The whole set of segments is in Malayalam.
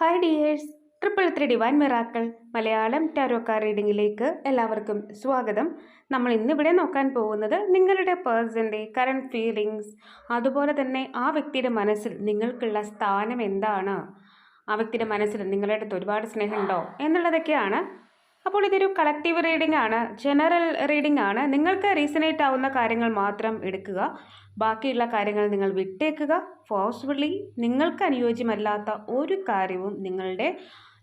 Hi dears triple three divine miracle Malayalam ടാരോക്കാർ റീഡിങ്ങിലേക്ക് എല്ലാവർക്കും സ്വാഗതം. നമ്മൾ ഇന്നിവിടെ നോക്കാൻ പോകുന്നത് നിങ്ങളുടെ പേഴ്സന്റെ കറണ്ട് ഫീലിങ്സ് അതുപോലെ തന്നെ ആ വ്യക്തിയുടെ മനസ്സിൽ നിങ്ങൾക്കുള്ള സ്ഥാനം എന്താണ്? ആ വ്യക്തിയുടെ മനസ്സിൽ നിങ്ങളുടെ അടുത്ത് ഒരുപാട് സ്നേഹമുണ്ടോ? എന്നുള്ളതൊക്കെയാണ് അപ്പോൾ ഇതൊരു കളക്റ്റീവ് റീഡിംഗ് ആണ് ജനറൽ റീഡിംഗ് ആണ്. നിങ്ങൾക്ക് റീസണേറ്റ് ആവുന്ന കാര്യങ്ങൾ മാത്രം എടുക്കുക. ബാക്കിയുള്ള കാര്യങ്ങൾ നിങ്ങൾ വിട്ടേക്കുക. ഫോഴ്സ്ഫുള്ളി നിങ്ങൾക്ക് അനുയോജ്യമല്ലാത്ത ഒരു കാര്യവും നിങ്ങളുടെ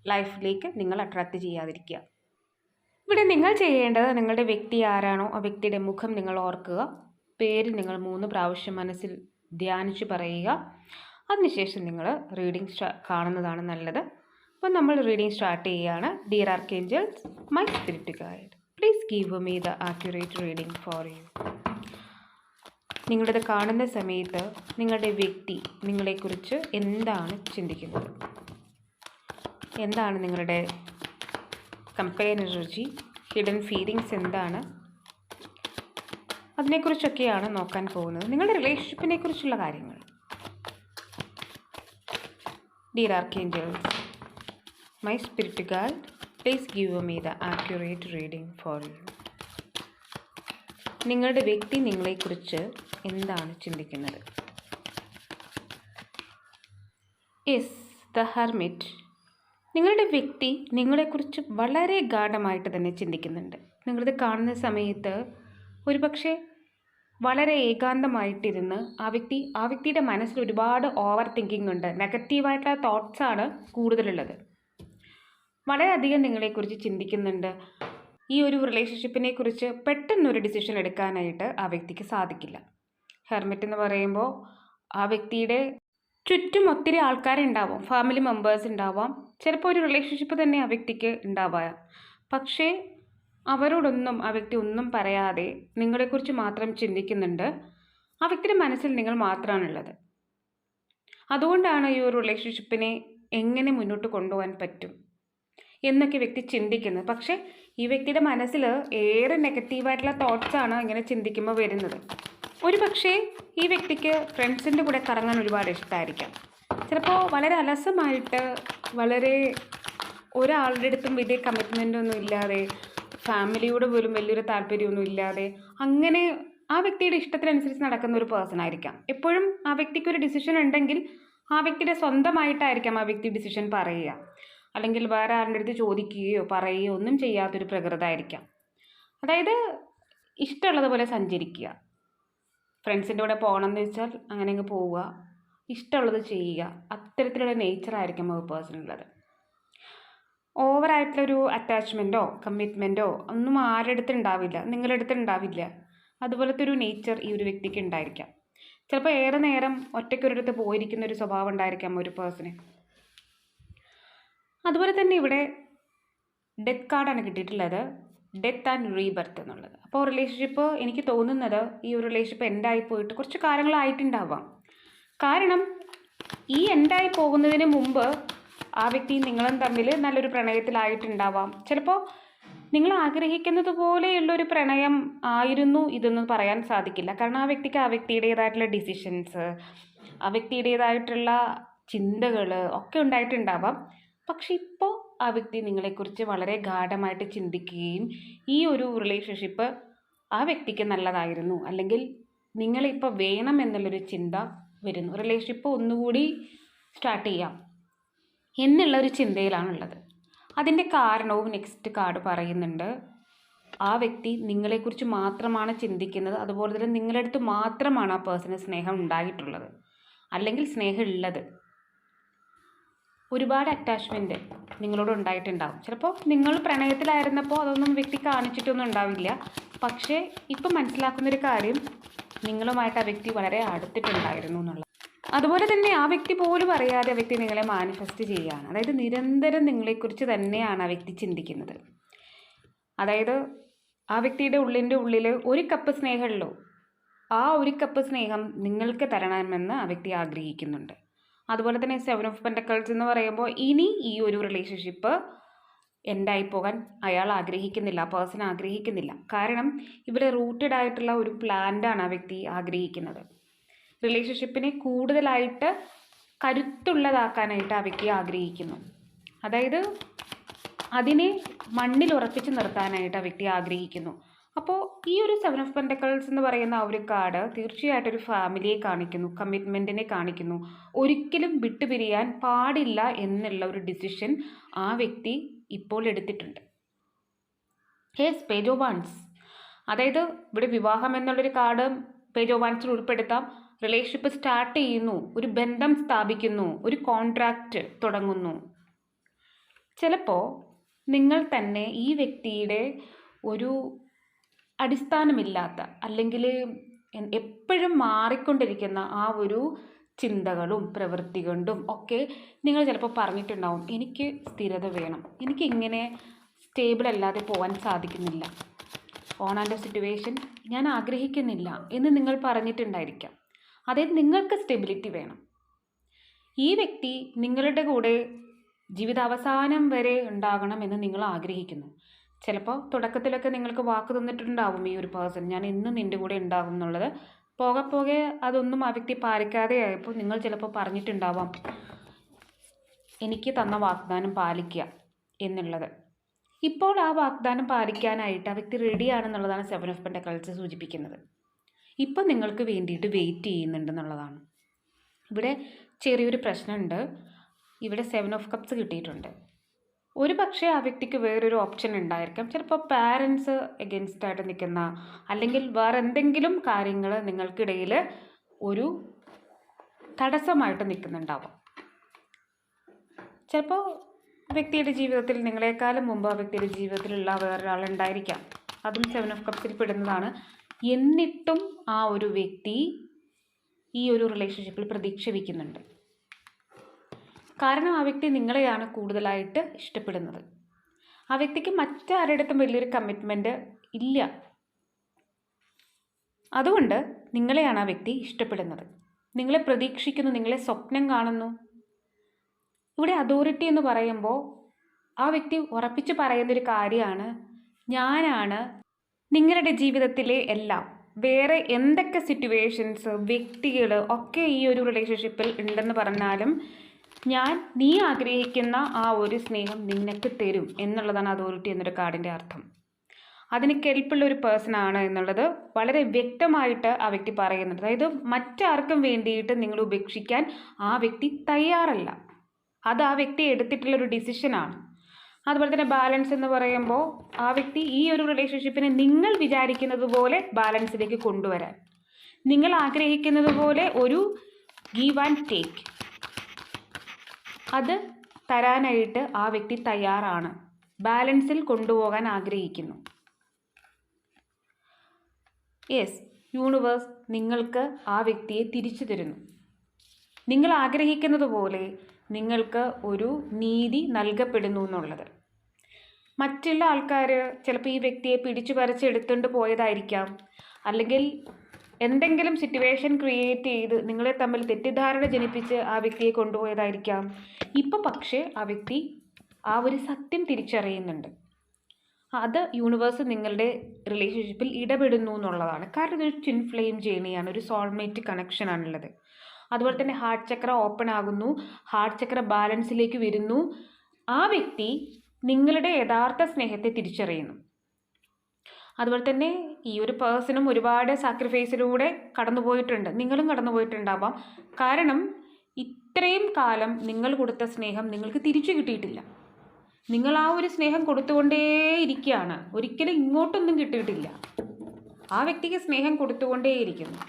ലൈഫിലേക്ക് നിങ്ങൾ അട്രാക്റ്റ് ചെയ്യാതിരിക്കുക. ഇവിടെ നിങ്ങൾ ചെയ്യേണ്ടത് നിങ്ങളുടെ വ്യക്തി ആരാണോ ആ വ്യക്തിയുടെ മുഖം നിങ്ങൾ ഓർക്കുക. പേര് നിങ്ങൾ മൂന്ന് പ്രാവശ്യം മനസ്സിൽ ധ്യാനിച്ച് പറയുക. അതിനുശേഷം നിങ്ങൾ റീഡിംഗ് കാണുന്നതാണ് നല്ലത്. അപ്പോൾ നമ്മൾ റീഡിംഗ് സ്റ്റാർട്ട് ചെയ്യുകയാണ് dear archangels my spirit guide please give me the accurate reading for you നിങ്ങളുടെ കാണുന്ന സമയത്ത് നിങ്ങളുടെ വ്യക്തി നിങ്ങളെക്കുറിച്ച് എന്താണ് ചിന്തിക്കുന്നത്? എന്താണ് നിങ്ങളുടെ കമ്പയർ എനർജി ഹിഡൻ ഫീലിങ്സ് എന്താണ്? അതിനെക്കുറിച്ചൊക്കെയാണ് നോക്കാൻ പോകുന്നത്. നിങ്ങളുടെ റിലേഷൻഷിപ്പിനെ കുറിച്ചുള്ള കാര്യങ്ങൾ. Dear archangels my spirit guide, please give me the accurate reading for you. നിങ്ങളുടെ വ്യക്തി നിങ്ങളെക്കുറിച്ച് എന്താണ് ചിന്തിക്കുന്നത്? യെസ് ദ ഹർമിറ്റ് നിങ്ങളുടെ വ്യക്തി നിങ്ങളെക്കുറിച്ച് വളരെ ഗാഠമായിട്ട് തന്നെ ചിന്തിക്കുന്നുണ്ട്. നിങ്ങളിത് കാണുന്ന സമയത്ത് ഒരുപക്ഷെ വളരെ ഏകാന്തമായിട്ടിരുന്ന് ആ വ്യക്തി ആ വ്യക്തിയുടെ മനസ്സിൽ ഒരുപാട് ഓവർ തിങ്കിങ് ഉണ്ട് നെഗറ്റീവായിട്ടുള്ള തോട്ട്സാണ് കൂടുതലുള്ളത്. വളരെയധികം നിങ്ങളെക്കുറിച്ച് ചിന്തിക്കുന്നുണ്ട്. ഈ ഒരു റിലേഷൻഷിപ്പിനെ കുറിച്ച് പെട്ടെന്നൊരു ഡിസിഷൻ എടുക്കാനായിട്ട് ആ വ്യക്തിക്ക് സാധിക്കില്ല. ഹെർമിറ്റ് എന്ന് പറയുമ്പോൾ ആ വ്യക്തിയുടെ ചുറ്റും ഒത്തിരി ആൾക്കാരുണ്ടാവാം ഫാമിലി മെമ്പേഴ്സ് ഉണ്ടാവാം. ചിലപ്പോൾ ഒരു റിലേഷൻഷിപ്പ് തന്നെ ആ വ്യക്തിക്ക് ഉണ്ടാവാം. പക്ഷേ അവരോടൊന്നും ആ വ്യക്തി ഒന്നും പറയാതെ നിങ്ങളെക്കുറിച്ച് മാത്രം ചിന്തിക്കുന്നുണ്ട്. ആ വ്യക്തിയുടെ മനസ്സിൽ നിങ്ങൾ മാത്രമാണുള്ളത്. അതുകൊണ്ടാണ് ഈ ഒരു റിലേഷൻഷിപ്പിനെ എങ്ങനെ മുന്നോട്ട് കൊണ്ടുപോകാൻ പറ്റും? എന്നൊക്കെ വ്യക്തി ചിന്തിക്കുന്നത് പക്ഷേ ഈ വ്യക്തിയുടെ മനസ്സിൽ ഏറെ നെഗറ്റീവായിട്ടുള്ള തോട്ട്സാണ് ഇങ്ങനെ ചിന്തിക്കുമ്പോൾ വരുന്നത്. ഒരു പക്ഷേ ഈ വ്യക്തിക്ക് ഫ്രണ്ട്സിന്റെ കൂടെ കറങ്ങാൻ ഒരുപാട് ഇഷ്ടമായിരിക്കാം ചിലപ്പോൾ വളരെ അലസമായിട്ട് വളരെ ഒരാളുടെ അടുത്തും വലിയ കമ്മിറ്റ്മെന്റ് ഒന്നും ഇല്ലാതെ ഫാമിലിയോട് പോലും വലിയൊരു താല്പര്യമൊന്നും ഇല്ലാതെ അങ്ങനെ ആ വ്യക്തിയുടെ ഇഷ്ടത്തിനനുസരിച്ച് നടക്കുന്ന ഒരു പേഴ്സൺ ആയിരിക്കാം. എപ്പോഴും ആ വ്യക്തിക്ക് ഒരു ഡിസിഷൻ ഉണ്ടെങ്കിൽ ആ വ്യക്തിയുടെ സ്വന്തമായിട്ടായിരിക്കാം ആ വ്യക്തി ഡിസിഷൻ പറയുക. അല്ലെങ്കിൽ വേറെ ആരുടെ അടുത്ത് ചോദിക്കുകയോ പറയുകയോ ഒന്നും ചെയ്യാത്തൊരു പ്രകൃതമായിരിക്കാം അതായത് ഇഷ്ടമുള്ളതുപോലെ സഞ്ചരിക്കുക. ഫ്രണ്ട്സിന്റെ കൂടെ പോകണം എന്ന് വെച്ചാൽ അങ്ങനെ അങ്ങ് പോവുക. ഇഷ്ടമുള്ളത് ചെയ്യുക. അത്തരത്തിലുള്ള നേച്ചറായിരിക്കും ഒരു പേഴ്സണുള്ളത് ഓവറായിട്ടുള്ളൊരു അറ്റാച്ച്മെന്റോ കമ്മിറ്റ്മെന്റോ ഒന്നും ആരുടെ അടുത്ത് ഉണ്ടാവില്ല. നിങ്ങളുടെ അടുത്ത് ഉണ്ടാവില്ല. അതുപോലത്തെ ഒരു നേച്ചർ ഈ ഒരു വ്യക്തിക്ക് ഉണ്ടായിരിക്കാം. ചിലപ്പോൾ ഏറെ നേരം ഒറ്റയ്ക്കൊരിടത്ത് പോയിരിക്കുന്ന ഒരു സ്വഭാവം ഉണ്ടായിരിക്കാം ഒരു പേഴ്സണ് അതുപോലെ തന്നെ ഇവിടെ ഡെത്ത് കാർഡാണ് കിട്ടിയിട്ടുള്ളത്. ഡെത്ത് ആൻഡ് റീബർത്ത് എന്നുള്ളത്. അപ്പോൾ റിലേഷൻഷിപ്പ് എനിക്ക് തോന്നുന്നത് ഈ ഒരു റിലേഷൻഷിപ്പ് എൻഡായി പോയിട്ട് കുറച്ച് കാലങ്ങളായിട്ടുണ്ടാവാം. കാരണം ഈ എൻഡായി പോകുന്നതിന് മുമ്പ് ആ വ്യക്തിയും നിങ്ങളും തമ്മിൽ നല്ലൊരു പ്രണയത്തിലായിട്ടുണ്ടാവാം. ചിലപ്പോൾ നിങ്ങൾ ആഗ്രഹിക്കുന്നത് പോലെയുള്ളൊരു പ്രണയം ആയിരുന്നു ഇതെന്ന് പറയാൻ സാധിക്കില്ല. കാരണം ആ വ്യക്തിക്ക് ആ വ്യക്തിയുടേതായിട്ടുള്ള ഡിസിഷൻസ് ആ വ്യക്തിയുടേതായിട്ടുള്ള ചിന്തകൾ ഒക്കെ ഉണ്ടായിട്ടുണ്ടാവാം. പക്ഷെ ഇപ്പോൾ ആ വ്യക്തി നിങ്ങളെക്കുറിച്ച് വളരെ ഗാഠമായിട്ട് ചിന്തിക്കുകയും ഈ ഒരു റിലേഷൻഷിപ്പ് ആ വ്യക്തിക്ക് നല്ലതായിരുന്നു അല്ലെങ്കിൽ നിങ്ങളിപ്പോൾ വേണം എന്നുള്ളൊരു ചിന്ത വരുന്നു. റിലേഷൻഷിപ്പ് ഒന്നുകൂടി സ്റ്റാർട്ട് ചെയ്യാം എന്നുള്ള ഒരു ചിന്തയിലാണുള്ളത്. അതിന്റെ കാരണവും നെക്സ്റ്റ് കാർഡ് പറയുന്നുണ്ട്. ആ വ്യക്തി നിങ്ങളെക്കുറിച്ച് മാത്രമാണ് ചിന്തിക്കുന്നത്. അതുപോലെ തന്നെ നിങ്ങളുടെ അടുത്ത് മാത്രമാണ് ആ പേഴ്സണൽ സ്നേഹം ഉണ്ടായിട്ടുള്ളത്. അല്ലെങ്കിൽ സ്നേഹം ഉള്ളത്. ഒരുപാട് അറ്റാച്ച്മെന്റ് നിങ്ങളോട് ഉണ്ടായിട്ടുണ്ടാവും. ചിലപ്പോൾ നിങ്ങൾ പ്രണയത്തിലായിരുന്നപ്പോൾ അതൊന്നും വ്യക്തി കാണിച്ചിട്ടൊന്നും ഉണ്ടാവില്ല. പക്ഷേ ഇപ്പം മനസ്സിലാക്കുന്നൊരു കാര്യം നിങ്ങളുമായിട്ട് ആ വ്യക്തി വളരെ അടുത്തിട്ടുണ്ടായിരുന്നു എന്നുള്ളത്. അതുപോലെ തന്നെ ആ വ്യക്തി പോലും അറിയാതെ വ്യക്തി നിങ്ങളെ മാനിഫെസ്റ്റ് ചെയ്യുകയാണ്. അതായത് നിരന്തരം നിങ്ങളെക്കുറിച്ച് തന്നെയാണ് ആ വ്യക്തി ചിന്തിക്കുന്നത്. അതായത് ആ വ്യക്തിയുടെ ഉള്ളിന്റെ ഉള്ളിൽ ഒരു കപ്പ് സ്നേഹമുള്ളൂ. ആ ഒരു കപ്പ് സ്നേഹം നിങ്ങൾക്ക് തരണമെന്ന് ആ വ്യക്തി ആഗ്രഹിക്കുന്നുണ്ട്. അതുപോലെ തന്നെ സെവൻ ഓഫ് പെൻഡക്കൾസ് എന്ന് പറയുമ്പോൾ ഇനി ഈ ഒരു റിലേഷൻഷിപ്പ് എൻഡായി പോകാൻ അയാൾ ആഗ്രഹിക്കുന്നില്ല ആ പേഴ്സൺ ആഗ്രഹിക്കുന്നില്ല. കാരണം ഇവിടെ റൂട്ടഡ് ആയിട്ടുള്ള ഒരു പ്ലാന്റാണ് ആ വ്യക്തി ആഗ്രഹിക്കുന്നത്. റിലേഷൻഷിപ്പിനെ കൂടുതലായിട്ട് കരുത്തുള്ളതാക്കാനായിട്ട് ആ വ്യക്തി ആഗ്രഹിക്കുന്നു. അതായത് അതിനെ മണ്ണിൽ ഉറപ്പിച്ച് നിർത്താനായിട്ട് ആ വ്യക്തി ആഗ്രഹിക്കുന്നു. അപ്പോൾ ഈ ഒരു സെവൻ ഓഫ് പെൻഡക്കൾസ് എന്ന് പറയുന്ന ആ ഒരു കാർഡ് തീർച്ചയായിട്ടും ഒരു ഫാമിലിയെ കാണിക്കുന്നു കമ്മിറ്റ്മെന്റിനെ കാണിക്കുന്നു. ഒരിക്കലും വിട്ടുപിരിയാൻ പാടില്ല എന്നുള്ള ഒരു ഡിസിഷൻ ആ വ്യക്തി ഇപ്പോൾ എടുത്തിട്ടുണ്ട്. ഹേസ് പേജ് ഓഫ് വൺസ് അതായത് ഇവിടെ വിവാഹം എന്നുള്ളൊരു കാർഡ് പേജ് ഓഫ് വൺസിൽ ഉൾപ്പെടുത്താം. റിലേഷൻഷിപ്പ് സ്റ്റാർട്ട് ചെയ്യുന്നു ഒരു ബന്ധം സ്ഥാപിക്കുന്നു ഒരു കോൺട്രാക്റ്റ് തുടങ്ങുന്നു. ചിലപ്പോൾ നിങ്ങൾ തന്നെ ഈ വ്യക്തിയുടെ ഒരു അടിസ്ഥാനമില്ലാത്ത അല്ലെങ്കിൽ എപ്പോഴും മാറിക്കൊണ്ടിരിക്കുന്ന ആ ഒരു ചിന്തകളും പ്രവൃത്തികൊണ്ടും ഒക്കെ നിങ്ങൾ ചിലപ്പോൾ പറഞ്ഞിട്ടുണ്ടാവും എനിക്ക് സ്ഥിരത വേണം. എനിക്ക് എനിക്കിങ്ങനെ സ്റ്റേബിൾ അല്ലാതെ പോകാൻ സാധിക്കുന്നില്ല. ഓൺ ആൻഡ് സിറ്റുവേഷൻ ഞാൻ ആഗ്രഹിക്കുന്നില്ല എന്ന് നിങ്ങൾ പറഞ്ഞിട്ടുണ്ടായിരിക്കാം. അതായത് നിങ്ങൾക്ക് സ്റ്റെബിലിറ്റി വേണം. ഈ വ്യക്തി നിങ്ങളുടെ കൂടെ ജീവിതാവസാനം വരെ ഉണ്ടാകണം എന്ന് നിങ്ങൾ ആഗ്രഹിക്കുന്നു. ചിലപ്പോൾ തുടക്കത്തിലൊക്കെ നിങ്ങൾക്ക് വാക്ക് തന്നിട്ടുണ്ടാവും ഈ ഒരു പേഴ്സൺ ഞാൻ ഇന്ന് നിന്റെ കൂടെ ഉണ്ടാകും എന്നുള്ളത്. പോകെ പോകെ അതൊന്നും ആ വ്യക്തി പാലിക്കാതെ ആയപ്പോൾ നിങ്ങൾ ചിലപ്പോൾ പറഞ്ഞിട്ടുണ്ടാവാം. എനിക്ക് തന്ന വാഗ്ദാനം പാലിക്കുക എന്നുള്ളത്. ഇപ്പോൾ ആ വാഗ്ദാനം പാലിക്കാനായിട്ട് ആ വ്യക്തി റെഡിയാണെന്നുള്ളതാണ് സെവൻ ഓഫ് പെൻഡക്കൾസ് സൂചിപ്പിക്കുന്നത്. ഇപ്പം നിങ്ങൾക്ക് വേണ്ടിയിട്ട് വെയിറ്റ് ചെയ്യുന്നുണ്ടെന്നുള്ളതാണ് ഇവിടെ ചെറിയൊരു പ്രശ്നമുണ്ട്. ഇവിടെ സെവൻ ഓഫ് കപ്സ് കിട്ടിയിട്ടുണ്ട്. ഒരു പക്ഷേ ആ വ്യക്തിക്ക് വേറൊരു ഓപ്ഷൻ ഉണ്ടായിരിക്കാം. ചിലപ്പോൾ പാരൻസ് എഗെൻസ്റ്റ് ആയിട്ട് നിൽക്കുന്ന അല്ലെങ്കിൽ വേറെ എന്തെങ്കിലും കാര്യങ്ങൾ നിങ്ങൾക്കിടയിൽ ഒരു തടസ്സമായിട്ട് നിൽക്കുന്നുണ്ടാവാം. ചിലപ്പോൾ വ്യക്തിയുടെ ജീവിതത്തിൽ നിങ്ങളെക്കാളും മുമ്പ് ആ വ്യക്തിയുടെ ജീവിതത്തിലുള്ള വേറൊരാളുണ്ടായിരിക്കാം അതും സെവൻ ഓഫ് കപ്സിൽ പെടുന്നതാണ്. എന്നിട്ടും ആ ഒരു വ്യക്തി ഈ ഒരു റിലേഷൻഷിപ്പിൽ പ്രതീക്ഷ വയ്ക്കുന്നുണ്ട് കാരണം ആ വ്യക്തി നിങ്ങളെയാണ് കൂടുതലായിട്ട് ഇഷ്ടപ്പെടുന്നത്. ആ വ്യക്തിക്ക് മറ്റാരുടെടുത്തും വലിയൊരു കമ്മിറ്റ്മെന്റ് ഇല്ല. അതുകൊണ്ട് നിങ്ങളെയാണ് ആ വ്യക്തി ഇഷ്ടപ്പെടുന്നത്. നിങ്ങളെ പ്രതീക്ഷിക്കുന്നു നിങ്ങളെ സ്വപ്നം കാണുന്നു. ഇവിടെ അതോറിറ്റി എന്ന് പറയുമ്പോൾ ആ വ്യക്തി ഉറപ്പിച്ച് പറയുന്നൊരു കാര്യമാണ് ഞാനാണ് നിങ്ങളുടെ ജീവിതത്തിലെ എല്ലാം. വേറെ എന്തൊക്കെ സിറ്റുവേഷൻസ് വ്യക്തികൾ ഒക്കെ ഈ ഒരു റിലേഷൻഷിപ്പിൽ ഉണ്ടെന്ന് പറഞ്ഞാലും ഞാൻ നീ ആഗ്രഹിക്കുന്ന ആ ഒരു സ്നേഹം നിനക്ക് തരും എന്നുള്ളതാണ് അതോറിറ്റി എന്നൊരു കാർഡിന്റെ അർത്ഥം. അതിന് കെൽപ്പുള്ള ഒരു പേഴ്സൺ ആണ് എന്നുള്ളത് വളരെ വ്യക്തമായിട്ട് ആ വ്യക്തി പറയുന്നുണ്ട്. അതായത് മറ്റാർക്കും വേണ്ടിയിട്ട് നിങ്ങൾ ഉപേക്ഷിക്കാൻ ആ വ്യക്തി തയ്യാറല്ല. അത് ആ വ്യക്തി എടുത്തിട്ടുള്ള ഒരു ഡിസിഷനാണ് അതുപോലെ തന്നെ ബാലൻസ് എന്ന് പറയുമ്പോൾ ആ വ്യക്തി ഈ ഒരു റിലേഷൻഷിപ്പിനെ നിങ്ങൾ വിചാരിക്കുന്നത് പോലെ ബാലൻസിലേക്ക് കൊണ്ടുവരാൻ. നിങ്ങൾ ആഗ്രഹിക്കുന്നത് പോലെ ഒരു ഗീവ് ആൻഡ് ടേക്ക് അത് തരാനായിട്ട് ആ വ്യക്തി തയ്യാറാണ്. ബാലൻസിൽ കൊണ്ടുപോകാൻ ആഗ്രഹിക്കുന്നു. യെസ് യൂണിവേഴ്സ് നിങ്ങൾക്ക് ആ വ്യക്തിയെ തിരിച്ചു തരുന്നു. നിങ്ങൾ ആഗ്രഹിക്കുന്നത് പോലെ നിങ്ങൾക്ക് ഒരു നീതി നൽകപ്പെടുന്നു എന്നുള്ളത്. മറ്റുള്ള ആൾക്കാർ ചിലപ്പോൾ ഈ വ്യക്തിയെ പിടിച്ചു പറിച്ചെടുത്തുകൊണ്ട് പോയതായിരിക്കാം. അല്ലെങ്കിൽ എന്തെങ്കിലും സിറ്റുവേഷൻ ക്രിയേറ്റ് ചെയ്ത് നിങ്ങളെ തമ്മിൽ തെറ്റിദ്ധാരണ ജനിപ്പിച്ച് ആ വ്യക്തിയെ കൊണ്ടുപോയതായിരിക്കാം. ഇപ്പോൾ പക്ഷേ ആ വ്യക്തി ആ ഒരു സത്യം തിരിച്ചറിയുന്നുണ്ട്. അത് യൂണിവേഴ്സ് നിങ്ങളുടെ റിലേഷൻഷിപ്പിൽ ഇടപെടുന്നു എന്നുള്ളതാണ്. കാരണം ഇതൊരു ചിൻ ഫ്ലെയിം ജേണിയാണ് ഒരു സോൾമേറ്റ് കണക്ഷൻ ആണുള്ളത്. അതുപോലെ തന്നെ ഹാർട്ട് ചക്ര ഓപ്പൺ ആകുന്നു. ഹാർട്ട് ചക്ര ബാലൻസിലേക്ക് വരുന്നു. ആ വ്യക്തി നിങ്ങളുടെ യഥാർത്ഥ സ്നേഹത്തെ തിരിച്ചറിയുന്നു. അതുപോലെ തന്നെ ഈ ഒരു പേഴ്സണും ഒരുപാട് സാക്രിഫൈസിലൂടെ കടന്നു പോയിട്ടുണ്ട്. നിങ്ങളും കടന്നു പോയിട്ടുണ്ടാവാം. കാരണം ഇത്രയും കാലം നിങ്ങൾ കൊടുത്ത സ്നേഹം നിങ്ങൾക്ക് തിരിച്ചു കിട്ടിയിട്ടില്ല. നിങ്ങൾ ആ ഒരു സ്നേഹം കൊടുത്തുകൊണ്ടേയിരിക്കുകയാണ് ഒരിക്കലും ഇങ്ങോട്ടൊന്നും കിട്ടിയിട്ടില്ല. ആ വ്യക്തിക്ക് സ്നേഹം കൊടുത്തുകൊണ്ടേയിരിക്കുന്നു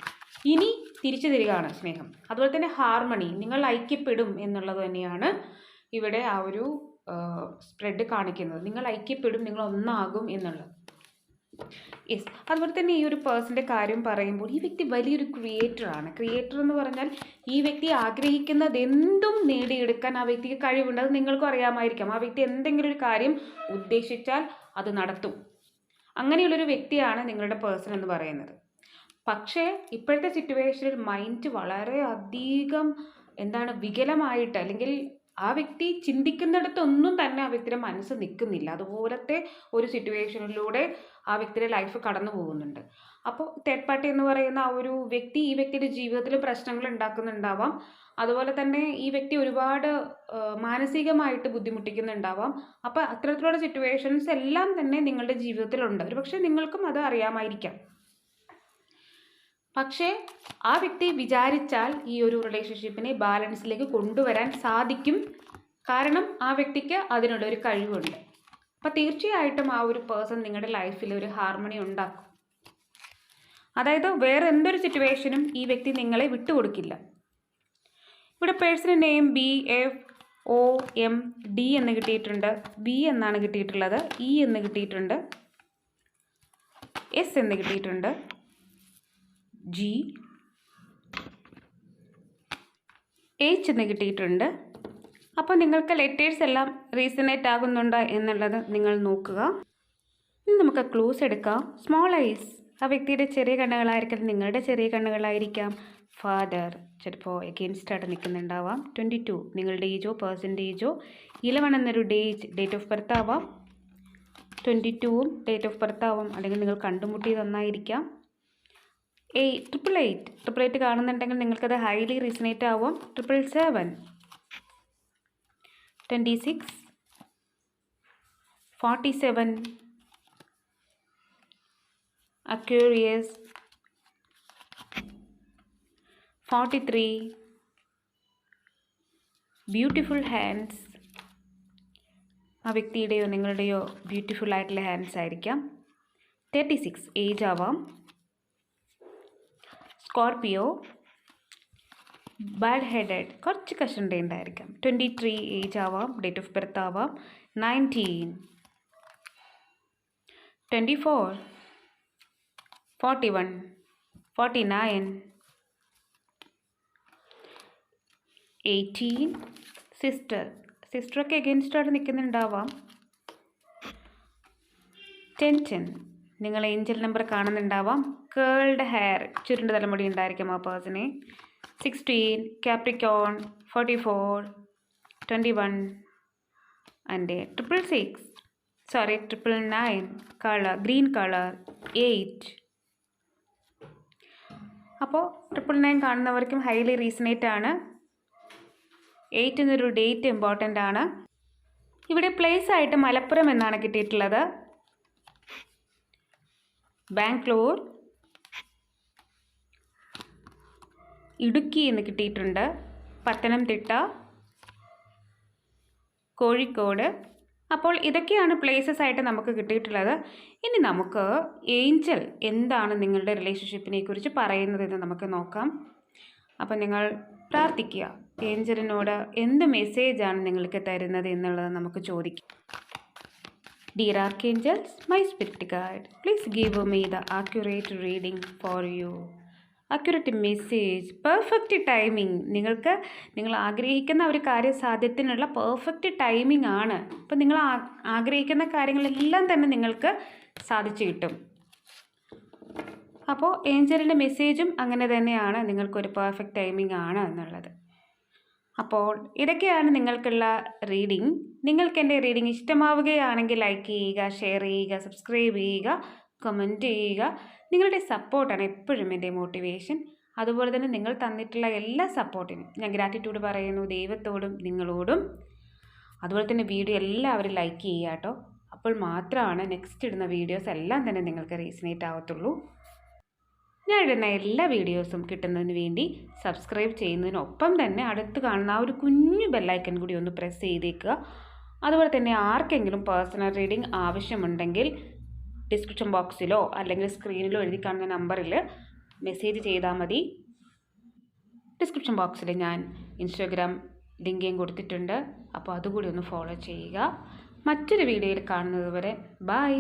ഇനി തിരിച്ചു തരികയാണ് സ്നേഹം. അതുപോലെ തന്നെ ഹാർമണി നിങ്ങൾ ഐക്യപ്പെടും എന്നുള്ളത് തന്നെയാണ് ഇവിടെ ആ ഒരു സ്പ്രെഡ് കാണിക്കുന്നത്. നിങ്ങൾ ഐക്യപ്പെടും നിങ്ങൾ ഒന്നാകും എന്നുള്ളത്. യെസ് അതുപോലെ തന്നെ ഈ ഒരു പേഴ്സന്റെ കാര്യം പറയുമ്പോൾ ഈ വ്യക്തി വലിയൊരു ക്രിയേറ്ററാണ് ക്രിയേറ്റർ എന്ന് പറഞ്ഞാൽ ഈ വ്യക്തി ആഗ്രഹിക്കുന്നത് എന്തും നേടിയെടുക്കാൻ ആ വ്യക്തിക്ക് കഴിവുണ്ട്. അത് നിങ്ങൾക്കും അറിയാമായിരിക്കാം. ആ വ്യക്തി എന്തെങ്കിലും ഒരു കാര്യം ഉദ്ദേശിച്ചാൽ അത് നടത്തും. അങ്ങനെയുള്ളൊരു വ്യക്തിയാണ് നിങ്ങളുടെ പേഴ്സൺ എന്ന് പറയുന്നത്. പക്ഷേ ഇപ്പോഴത്തെ സിറ്റുവേഷനിൽ മൈൻഡ് വളരെ അധികം എന്താണ് വികലമായിട്ട് അല്ലെങ്കിൽ ആ വ്യക്തി ചിന്തിക്കുന്നിടത്തൊന്നും തന്നെ ആ വ്യക്തിയുടെ മനസ്സ് നിൽക്കുന്നില്ല. അതുപോലത്തെ ഒരു സിറ്റുവേഷനിലൂടെ ആ വ്യക്തിയുടെ ലൈഫ് കടന്നു പോകുന്നുണ്ട്. അപ്പോൾ തേർഡ് പാർട്ടി എന്ന് പറയുന്ന ആ ഒരു വ്യക്തി ഈ വ്യക്തിയുടെ ജീവിതത്തിൽ പ്രശ്നങ്ങൾ ഉണ്ടാക്കുന്നുണ്ടാവാം. അതുപോലെ തന്നെ ഈ വ്യക്തി ഒരുപാട് മാനസികമായിട്ട് ബുദ്ധിമുട്ടിക്കുന്നുണ്ടാവാം. അപ്പോൾ അത്തരത്തിലുള്ള സിറ്റുവേഷൻസ് എല്ലാം തന്നെ നിങ്ങളുടെ ജീവിതത്തിലുണ്ട്. ഒരു പക്ഷേ നിങ്ങൾക്കും അത് അറിയാമായിരിക്കാം. പക്ഷേ ആ വ്യക്തി വിചാരിച്ചാൽ ഈ ഒരു റിലേഷൻഷിപ്പിനെ ബാലൻസിലേക്ക് കൊണ്ടുവരാൻ സാധിക്കും. കാരണം ആ വ്യക്തിക്ക് അതിനുള്ള ഒരു കഴിവുണ്ട്. അപ്പം തീർച്ചയായിട്ടും ആ ഒരു പേഴ്സൺ നിങ്ങളുടെ ലൈഫിൽ ഒരു ഹാർമണി ഉണ്ടാക്കും. അതായത് വേറെ എന്തൊരു സിറ്റുവേഷനും ഈ വ്യക്തി നിങ്ങളെ വിട്ടുകൊടുക്കില്ല. ഇവിടെ personal name B F O M D എന്ന് കിട്ടിയിട്ടുണ്ട്. ബി എന്നാണ് കിട്ടിയിട്ടുള്ളത്. ഇ എന്ന് കിട്ടിയിട്ടുണ്ട്. എസ് എന്ന് കിട്ടിയിട്ടുണ്ട്. ജി എച്ച് എന്ന് കിട്ടിയിട്ടുണ്ട്. അപ്പോൾ നിങ്ങൾക്ക് ലെറ്റേഴ്സ് എല്ലാം റീസണേറ്റ് ആകുന്നുണ്ടോ എന്നുള്ളത് നിങ്ങൾ നോക്കുക. ഇനി നമുക്ക് ക്ലൂസ് എടുക്കാം. സ്മോൾ ഐസ് ആ വ്യക്തിയുടെ ചെറിയ കണ്ണുകളായിരിക്കാം നിങ്ങളുടെ ചെറിയ കണ്ണുകളായിരിക്കാം. ഫാദർ ചിലപ്പോൾ എഗെയിൻസ്റ്റ് ആയിട്ട് നിൽക്കുന്നുണ്ടാവാം. ട്വന്റി ടു നിങ്ങളുടെ ഏജോ പേഴ്സന്റേജോ ഇലവൺ എന്നൊരു ഡേറ്റ് ഡേറ്റ് ഓഫ് ബർത്ത് ആവാം. ട്വന്റി ടുവും ഡേറ്റ് ഓഫ് ബർത്ത് ആവാം. അല്ലെങ്കിൽ നിങ്ങൾ കണ്ടുമുട്ടിയത് ഒന്നായിരിക്കാം. എയ് ട്രിപ്പിൾ എയ്റ്റ് ട്രിപ്പിൾ എയ്റ്റ് കാണുന്നുണ്ടെങ്കിൽ നിങ്ങൾക്കത് ഹൈലി റീസണേറ്റ് ആവും. Triple seven twenty six forty seven Aquarius forty three beautiful hands ആ വ്യക്തിയുടെയോ നിങ്ങളുടെയോ ബ്യൂട്ടിഫുൾ ആയിട്ടുള്ള ഹാൻഡ്സ് ആയിരിക്കാം. തേർട്ടി സിക്സ് ഏജ് ആവാം. സ്കോർപിയോ ബാഡ് ഹെഡഡ് കുറച്ച് കഷണ്ട ഉണ്ടായിരിക്കാം. ട്വന്റി ത്രീ ഏജ് ആവാം ഡേറ്റ് ഓഫ് ബർത്ത് ആവാം nineteen twenty four forty one forty nine eighteen sister സിസ്റ്ററൊക്കെ എഗൻസ്റ്റായിട്ട് നിൽക്കുന്നുണ്ടാവാം ടെൻ ടെൻ നിങ്ങൾ ഏഞ്ചൽ നമ്പർ കാണുന്നുണ്ടാവാം. കേൾഡ് ഹെയർ ചുരുണ്ട തലമുടി ഉണ്ടായിരിക്കും ആ പേഴ്സണെ sixteen Capricorn forty four twenty one and triple six sorry triple nine colour green colour eight അപ്പോൾ ട്രിപ്പിൾ നയൻ കാണുന്നവർക്കും ഹൈലി റീസണേറ്റ് ആണ്. എയ്റ്റ് എന്നൊരു ഡേറ്റ് ഇമ്പോർട്ടന്റ് ആണ്. ഇവിടെ പ്ലേസ് ആയിട്ട് മലപ്പുറം എന്നാണ് കിട്ടിയിട്ടുള്ളത്. ബാംഗ്ലൂർ. ഇടുക്കി എന്ന് കിട്ടിയിട്ടുണ്ട്. പത്തനംതിട്ട. കോഴിക്കോട്. അപ്പോൾ ഇതൊക്കെയാണ് പ്ലേസസ് ആയിട്ട് നമുക്ക് കിട്ടിയിട്ടുള്ളത്. ഇനി നമുക്ക് ഏഞ്ചൽ എന്താണ് നിങ്ങളുടെ റിലേഷൻഷിപ്പിനെ കുറിച്ച് പറയുന്നതെന്ന് നമുക്ക് നോക്കാം. അപ്പോൾ നിങ്ങൾ പ്രാർത്ഥിക്കുക. ഏഞ്ചലിനോട് എന്ത് മെസ്സേജാണ് നിങ്ങൾക്ക് തരുന്നത് എന്നുള്ളത് നമുക്ക് ചോദിക്കാം. Dear Archangels, my spirit guide, please give me the accurate reading for you. Accurate message perfect timing നിങ്ങൾക്ക് നിങ്ങൾ ആഗ്രഹിക്കുന്ന ഒരു കാര്യ സാധ്യത്തിനുള്ള പെർഫെക്റ്റ് ടൈമിംഗ് ആണ്. അപ്പം നിങ്ങൾ ആഗ്രഹിക്കുന്ന കാര്യങ്ങളെല്ലാം തന്നെ നിങ്ങൾക്ക് സാധിച്ചു കിട്ടും. അപ്പോൾ ഏഞ്ചലിന്റെ മെസ്സേജും അങ്ങനെ തന്നെയാണ്. നിങ്ങൾക്കൊരു പെർഫെക്റ്റ് ടൈമിംഗ് ആണ് എന്നുള്ളത്. അപ്പോൾ ഇതൊക്കെയാണ് നിങ്ങൾക്കുള്ള റീഡിംഗ്. നിങ്ങൾക്ക് എന്റെ റീഡിംഗ് ഇഷ്ടമാവുകയാണെങ്കിൽ ലൈക്ക് ചെയ്യുക ഷെയർ ചെയ്യുക സബ്സ്ക്രൈബ് ചെയ്യുക കമന്റ് ചെയ്യുക. നിങ്ങളുടെ സപ്പോർട്ടാണ് എപ്പോഴും എന്റെ മോട്ടിവേഷൻ. അതുപോലെ തന്നെ നിങ്ങൾ തന്നിട്ടുള്ള എല്ലാ സപ്പോർട്ടിനും ഞാൻ ഗ്രാറ്റിറ്റ്യൂഡ് പറയുന്നു ദൈവത്തോടും നിങ്ങളോടും. അതുപോലെ തന്നെ വീഡിയോ എല്ലാവരും ലൈക്ക് ചെയ്യുക കേട്ടോ. അപ്പോൾ മാത്രമാണ് നെക്സ്റ്റ് ഇടുന്ന വീഡിയോസ് എല്ലാം തന്നെ നിങ്ങൾക്ക് റീസണേറ്റ് ആവത്തുള്ളൂ. ഞാൻ ഇടുന്ന എല്ലാ വീഡിയോസും കിട്ടുന്നതിന് വേണ്ടി സബ്സ്ക്രൈബ് ചെയ്യുന്നതിനൊപ്പം തന്നെ അടുത്ത് കാണുന്ന ആ ഒരു കുഞ്ഞു ബെല്ലൈക്കൺ കൂടി ഒന്ന് പ്രസ് ചെയ്തേക്കുക. അതുപോലെ തന്നെ ആർക്കെങ്കിലും പേഴ്സണൽ റീഡിംഗ് ആവശ്യമുണ്ടെങ്കിൽ ഡിസ്ക്രിപ്ഷൻ ബോക്സിലോ അല്ലെങ്കിൽ സ്ക്രീനിലോ എഴുതി കാണുന്ന നമ്പറിൽ മെസ്സേജ് ചെയ്താൽ മതി. ഡിസ്ക്രിപ്ഷൻ ബോക്സിൽ ഞാൻ ഇൻസ്റ്റാഗ്രാം ലിങ്കും കൊടുത്തിട്ടുണ്ട്. അപ്പോൾ അതുകൂടി ഒന്ന് ഫോളോ ചെയ്യുക. മറ്റൊരു വീഡിയോയിൽ കാണുന്നതുവരെ ബൈ